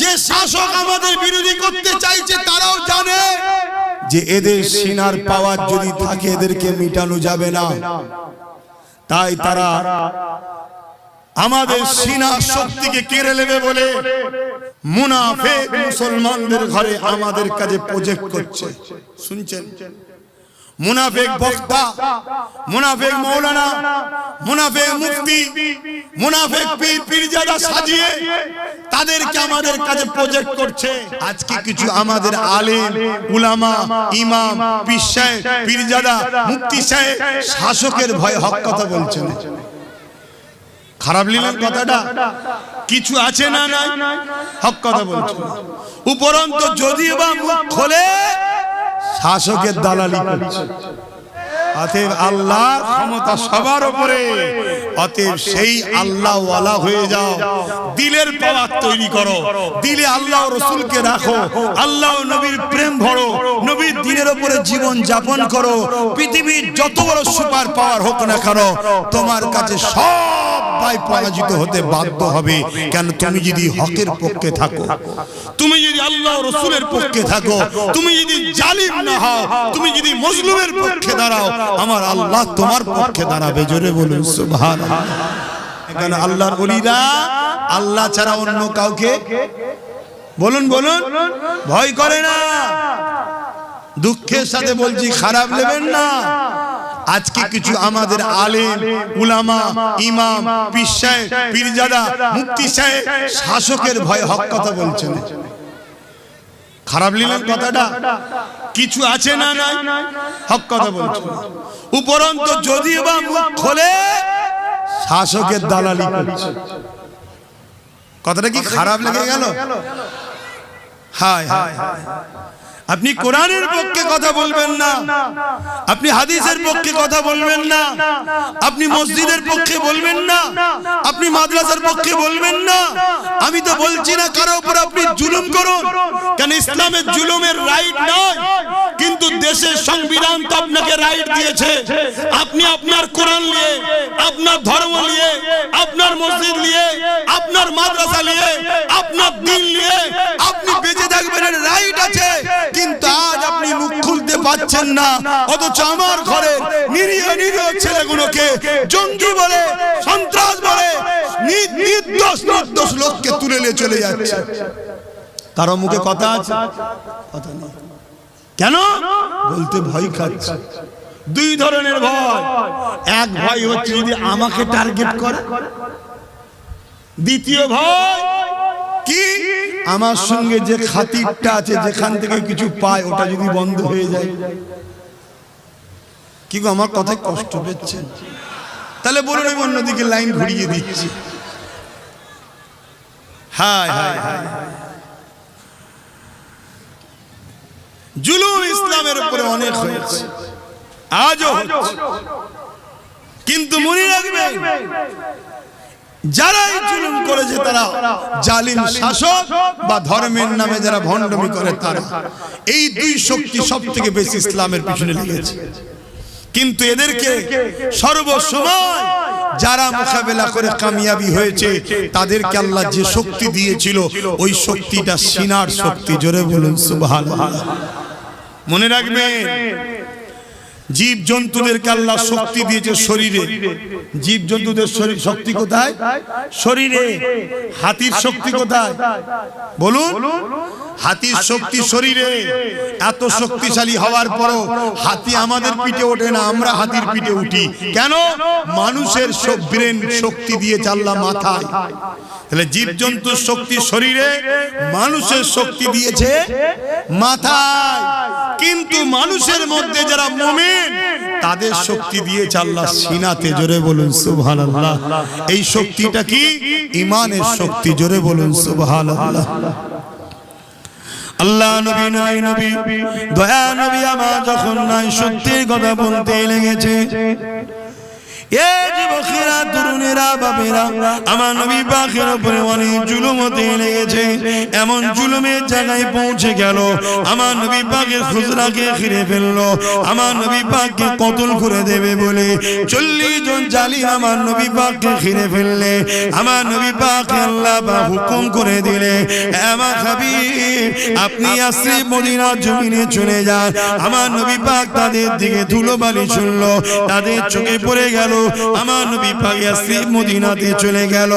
যে শাসক আমাদের বিরোধী করতে চাইছে, তারাও জানে যে এদের সিনার পাওয়ার যদি থাকে, এদেরকে মিটানো যাবে না। তাই তারা আমাদের সিনা শক্তিকে কেড়ে নেবে বলে মুনাফে মুসলমানদের ঘরে আমাদের কাছে প্রজেক্ট করছে। শুনছেন? মুনাফেক বক্তা, মুনাফেক মৌলানা, মুনাফেক মুফতি, মুনাফেক পীর পীরজাদা সাজিয়ে তাদেরকে আমাদের কাছে প্রজেক্ট করছে। আজকে কিছু আমাদের আলেম, উলামা, ইমাম, পীর সাহেব, পীরজাদা, মুফতি সাহেব, শাসকের ভয় হক কথা বলছেন। খারাপ নিলেন কথাটা কিছু আছে না নাই? হক কথা বলছেন। উপরন্ত যদিও বা মুখ খোলে শাসকের দালালি করছে। অতএব আল্লাহ ক্ষমতা সবার উপরে। অতএব সেই আল্লাহ ওয়ালা হয়ে যাও। দিলের পাওয়ার তৈরি করো। দিলে আল্লাহ রসুলকে রাখো। আল্লাহ নবীর প্রেম ভরো। নবীর দিনের উপরে জীবন যাপন করো। পৃথিবীর যত বড় সুপার পাওয়ার হোক না কেন, তোমার কাছে সব সবাই পরাজিত হতে বাধ্য হবে। কেন তুমি যদি হকের পক্ষে থাকো, তুমি যদি আল্লাহ রসুলের পক্ষে থাকো, তুমি যদি জালিম না হও, তুমি যদি মজলুমের পক্ষে দাঁড়াও আমার আল্লাহ তোমার পক্ষে দাঁড়াবে জোরে বলুন সুবহান এখানে আল্লাহর বলিরা আল্লাহ ছাড়া অন্য কাউকে বলুন বলুন ভয় করে না। দুঃখের সাথে বলছি খারাপ নেবেন না। আজকে কিছু আমাদের আলেম উলামা ইমাম পীর সাহেব পীরজাদা মুফতি সাহেব শাসকের ভয় হক কথা বলছেন। খারাপ নিলেন কথাটা? কিছু আছে না নাই? হক কথা বলছেন উপরন্ত যদিও বা মুখ খোলে শাসকের দালালি করছে। কথাটা কি খারাপ লেগে গেল? হায় হায় আপনি কোরআনের পক্ষে কথা বলবেন না। আপনি হাদিসের পক্ষে কথা বলবেন না। আপনি মসজিদের পক্ষে বলবেন না। আপনি মাদ্রাসার পক্ষে বলবেন না। আমি তো বলছি না কারও উপর আপনি জুলুম করুন। কেন ইসলামের জুলুমের রাইট নয়? দেশের সংবিধান তো আপনাকে রাইট দিয়েছে। আপনি আপনার কোরআন নিয়ে, আপনার ধর্ম নিয়ে, আপনার মসজিদ নিয়ে, আপনার মাদ্রাসা নিয়ে, আপনার দিন নিয়ে আপনি বেঁচে থাকবেন রাইট আছে। কিন্তু আজ আপনি মুখ খুলতে পাচ্ছেন না। অথচ আমার ঘরে নিরীহ নিরীহ ছেলেগুলোকে জঙ্গি বলে, সন্ত্রাস বলে নির্দোষ নির্দোষ লোককে তুলে নিয়ে চলে যাচ্ছে। কারও মুখে কথা আছে? কথা নেই। কেন? বলতে ভয় খাচ্ছে। দুই ধরনের ভয়। এক ভয় হচ্ছে যদি আমাকে টার্গেট করে। দ্বিতীয় ভয় কি? আমার সঙ্গে যে খাতিরটা আছে, যেখান থেকে কিছু পায়, ওটা যদি বন্ধ হয়ে যায়। কি গো, আমার কথায় কষ্ট পেচ্ছেন তাহলে বলুন আমি অন্যদিকে লাইন ঘুরিয়ে দিচ্ছি। হায় হায় হায়। জুলুম ইসলামের উপরে অনেক হয়েছে। আজও কিন্তু মনে রাখবেন যারা এই জুলুম করেছে তারা জালিম শাসক বা ধর্মের নামে যারা ভণ্ডমি করে তারা। এই দুই শক্তি সব থেকে বেশি ইসলামের পিছনে লেগেছে। কিন্তু এদেরকে সর্বসময় যারা মোকাবেলা করে কামিয়াবি হয়েছে, তাদেরকে আল্লাহ যে শক্তি দিয়েছিল, ওই শক্তিটা সিনার শক্তি। জোরে বলুন, সুবহানাল্লাহ। মনে রাখবেন জীব জন্তুদেরকে আল্লাহ শক্তি দিয়েছে শরীরে। জীব জন্তুদের শরীর শক্তি কোথায়? শরীরে। হাতির শক্তি কোথায়? বলুন। হাতির শক্তি শরীরে এত শক্তিশালী হওয়ার পরও হাতি আমাদের পিঠে ওঠে না আমরা হাতির পিঠে উঠি। কেন? মানুষের ব্রেন শক্তি দিয়ে চাল্লা মাথায়। তাহলে জীবজন্তুর শক্তি শরীরে মানুষের শক্তি দিয়েছে মাথায়। কিন্তু মানুষের মধ্যে যারা মোমেন তাদের শক্তি দিয়েছে আল্লাহ সিনাতে জোরে বলুন সুবহানাল্লাহ। এই শক্তিটা কি? ইমানের শক্তি জোরে বলুন সুবহানাল্লাহ। আল্লাহ নবী নাই নবী। দয়া নবী আমার যখন নাই সত্যি কথা বলতে লেগেছে। কতল করে দেবে বলে চল্লিশ জন জালি আমার নবী পাককে ফেললে। আমার নবী আল্লাহ বা হুকুম করে দিলে আমার হাবিব, আপনি আসরে মদিনা জমিনে চলে যান। আমার নবী পাক তাদের দিকে ধুলোবালি শুনলো তাদের চোখে পড়ে গেল। আমার নবী আসরে মদিনাতে চলে গেল।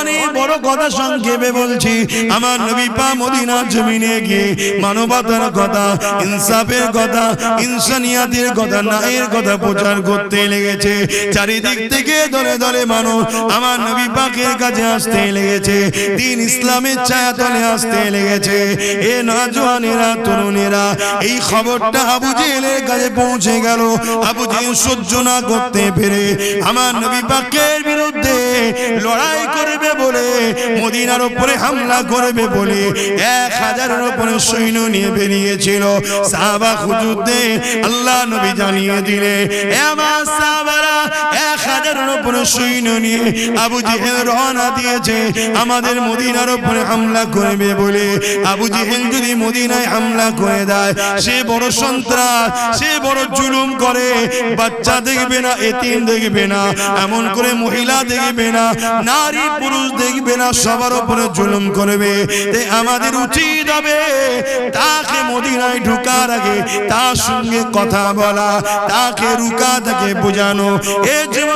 অনেক বড় কথা সংক্ষেপে বলছি। আমার নবী পাক মদিনা জমিনে গিয়ে মানবতার কথা, ইনসাফের কথা, ইনসানিয়াতের কথা নায়ের কথা প্রচার করতে লেগেছে। চারিদিক থেকে দলে দলে মানুষ আমার নবী পাকের কাছে আসতে লেগেছে। দিন ইসলামের ছায়া তলে আসতে লেগেছে। এ নজওয়ানেরা, তরুণেরা, এই খবরটা আবু জেহেলের কাছে পৌঁছে গেল। আবু জেহেল সহ্য না করতে পেরে আমার নবী পাকের বিরুদ্ধে লড়াই করবে বলে, মদিনার উপরে হামলা করবে বলে এক হাজারের উপরে সৈন্য নিয়ে বেরিয়েছিল। সাহাবা হুজুরদের আল্লাহ নবী জানিয়ে দিলে আমার সাহাবারা হাজারের উপরে সৈন্য নিয়ে আবু জেহেল রওনা দিয়েছে। আমাদের মদিনার উপরে হামলা করবে বলে আবু জেহেল যদি মদিনায় হামলা করে দেয়, সে বড় সন্ত্রাস, সে বড় জুলুম করে। বাচ্চা দেখবে না, এতিম দেখবে না, এমন করে মহিলা দেখবে না, নারী পুরুষ দেখবে না, সবার উপরে জুলুম করবে। আমাদের উচিত হবে তাকে মদিনায় ঢুকার আগে তার সঙ্গে কথা বলা, তাকে রুকা তাকে বোঝানো। এ যুবকেরা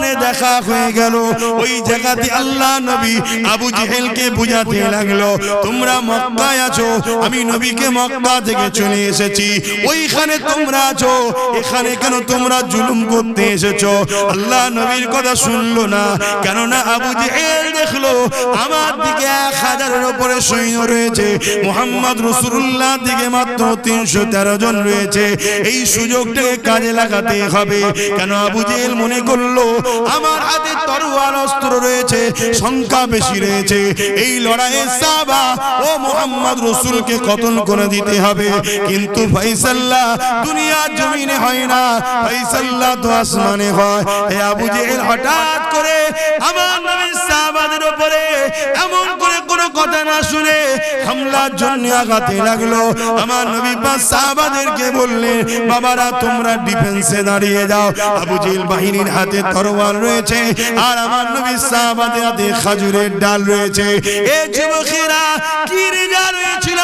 স্থানে দেখা হয়ে গেল। ওই জায়গাতে আল্লাহ নবী আবু জেহেলকে বুঝাতে লাগল, তোমরা মক্কায় আছো, আমি নবীকে মক্কা থেকে চলে এসেছি। ওইখানে তোমরা আছো, এখানে কেন তোমরা জুলুম করতে এসেছ? আল্লাহ নবীর কথা শুনলো না, কেননা আবু জেহেল দেখল, আমার দিকে এক হাজারের উপরে সৈন্য রয়েছে। মোহাম্মদ রসুল্লাহ দিকে মাত্র তিনশো তেরো জন রয়েছে। এই সুযোগটাকে কাজে লাগাতে হবে। কেন আবু জেহেল মনে করল আমার হাতে তরোয়ার অস্ত্র রয়েছে সংখ্যা বেশি রয়েছে। এই লড়াইয়ে সাবা ও মোহাম্মদ রসুলকে কতল করে দিতে হবে? কিন্তু ফাইসাল্লাহ দুনিয়া জমিনে হয় না। ফাইসাল্লাহ তো আসমানে হয়। হে আবু জেহেল হঠাৎ করে আমার নবীর সাহাবাদের উপরে এমন কথা না শুনে হামলার জন্য আঘাতে লাগল। আমার নবী পাক সাহাবাদেরকে বললেন, বাবারা, তোমরা ডিফেন্সে দাঁড়িয়ে যাও। আবু জেহেল বাহিনীর হাতে তরোয়াল রয়েছে আর আমার নবী সাহাবাদের হাতে খাজুরের ডাল রয়েছে। এ যুবকেরা, কি রেজা রয়েছিল?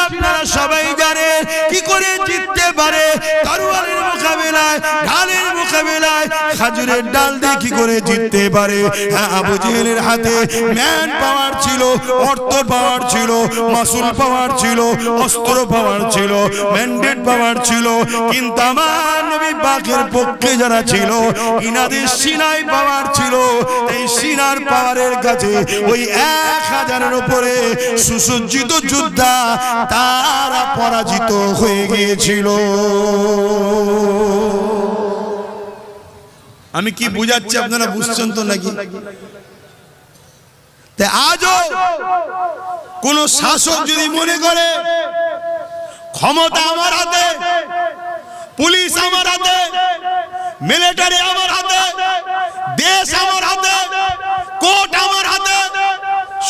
খাজুরের ডাল দিয়ে কি করে জিততে পারে। হ্যাঁ আবু জেহেলের হাতে ম্যান পাওয়ার ছিল, অর্থ পাওয়ার ছিল, মাসুল পাওয়ার ছিল, অস্ত্র পাওয়ার ছিল, ম্যান্ডেট পাওয়ার ছিল। কিন্তু আমার নবী পাকের পক্ষে যারা ছিল, ইনাদের সিনাই পাওয়ার ছিল। এই সিনার পাওয়ারের কাছে ওই এক হাজারের উপরে সুসজ্জিত যোদ্ধা তারা পরাজিত হয়ে গিয়েছিল। আমি কি বুঝাচ্ছি আপনারা বুঝছেন তো নাকি? আজও কোন শাসক যদি মনে করে ক্ষমতা আমার হাতে পুলিশ আমার হাতে মিলিটারি আমার হাতে দেশ আমার হাতে কোর্ট আমার হাতে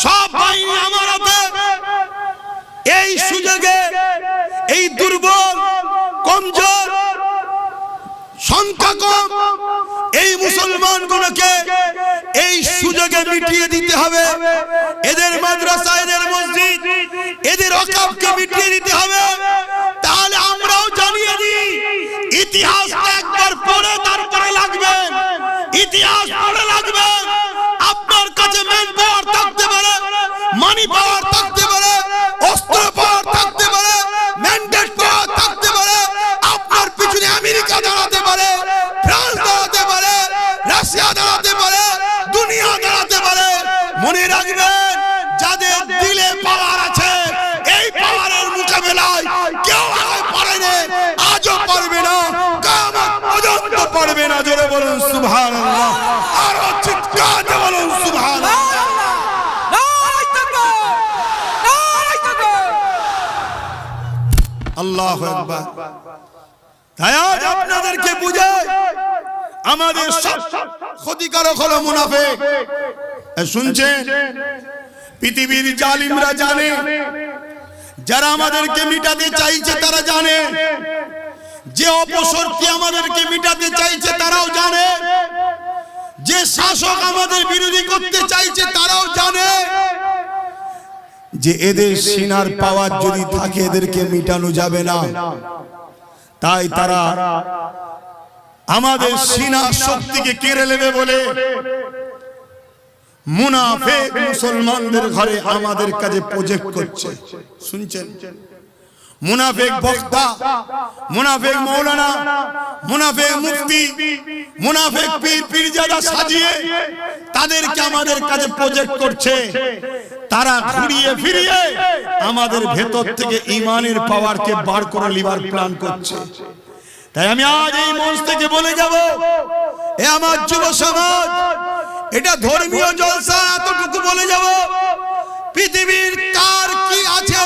সব বাহিনী আমার হাতে এই সুযোগে এই দুর্বল কমজোর সংখ্যা কম এই মুসলমানগুলোকে এই সুযোগে মিটিয়ে দিতে হবে। এদের মাদ্রাসা, এদের মসজিদ, এদের অকাবকে মিটিয়ে দিতে হবে। জোরে বলুন, সুবহানাল্লাহ। আরও চিৎকার বলুন তাকবীর আল্লাহু তাই আপনাদেরকে আমাদের সব ক্ষতিকারক হলো মুনাফেক। এ শুনছেন? পৃথিবীর জালিমরা জানে, যারা আমাদেরকে মিটাতে চাইছে, তারা যে অপসরকে আমাদেরকে মিটাতে চাইছে তারাও জানে। যে শাসক আমাদের বিরোধী করতে চাইছে তারাও জানে। যে এদের সিনার পাওয়ার যদি থাকে এদেরকে মিটানো যাবে না। তাই তারা আমাদের সিনার শক্তিকে কেড়ে নেবে বলে মুনাফে মুসলমানদের ঘরে আমাদের কাছে প্রজেক্ট করছে। শুনছেন? মুনাফেক বক্তা মুনাফেক মৌলানা মুনাফেক মুফতি মুনাফেক পীর পীরজাদা সাজিয়ে তাদেরকে আমাদের কাছে প্রজেক্ট করছে। তারা ঘুরিয়ে ফিরিয়ে আমাদের ভেতর থেকে ইমানের পাওয়ারকে বার করে লিবার প্ল্যান করছে। তাই আমি আজ এই মঞ্চ থেকে বলে যাব এ আমার যুব সমাজ এটা ধর্মীয় জলসা এতটুকু বলে যাব। পৃথিবীর কার কি আছে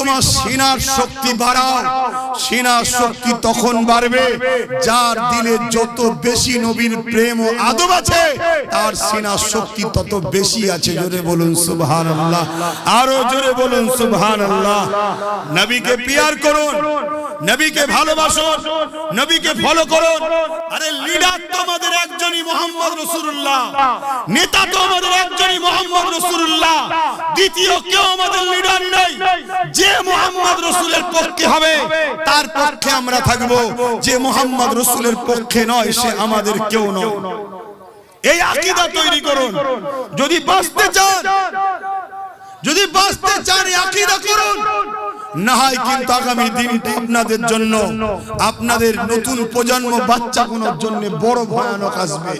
তোমার সিনার শক্তি বাড়াও। সিনার শক্তি তখন বাড়বে, যার দিলে যত বেশি নবীর প্রেম ও আদব আছে, তার সিনার শক্তি তত বেশি আছে। জোরে বলুন সুবহান আল্লাহ আরও জোরে বলুন সুবহান আল্লাহ নবীকে পিয়ার করুন, নবীকে ভালোবাসুন, নবীকে ফলো করুন। আরে লিডার তো আমাদের একজনই মোহাম্মদ রসুল্লাহ নেতা তো আমাদের একজনই মোহাম্মদ রসুল্লাহ দ্বিতীয় কেউ আমাদের লিডার নেই। যে মোহাম্মদ রসুলের পক্ষে হবে তার পক্ষে আমরা থাকব যে মোহাম্মদ রসুলের পক্ষে নয়, সে আমাদের কেউ নয়। এই আকীদা তৈরি করুন। যদি বাঁচতে চান, যদি বাঁচতে চান আকীদা করুন। না হয় কিন্তু আগামী দিনটা আপনাদের জন্য, আপনাদের নতুন প্রজন্ম বাচ্চা কোনোর জন্য বড় ভয়ানক আসবে।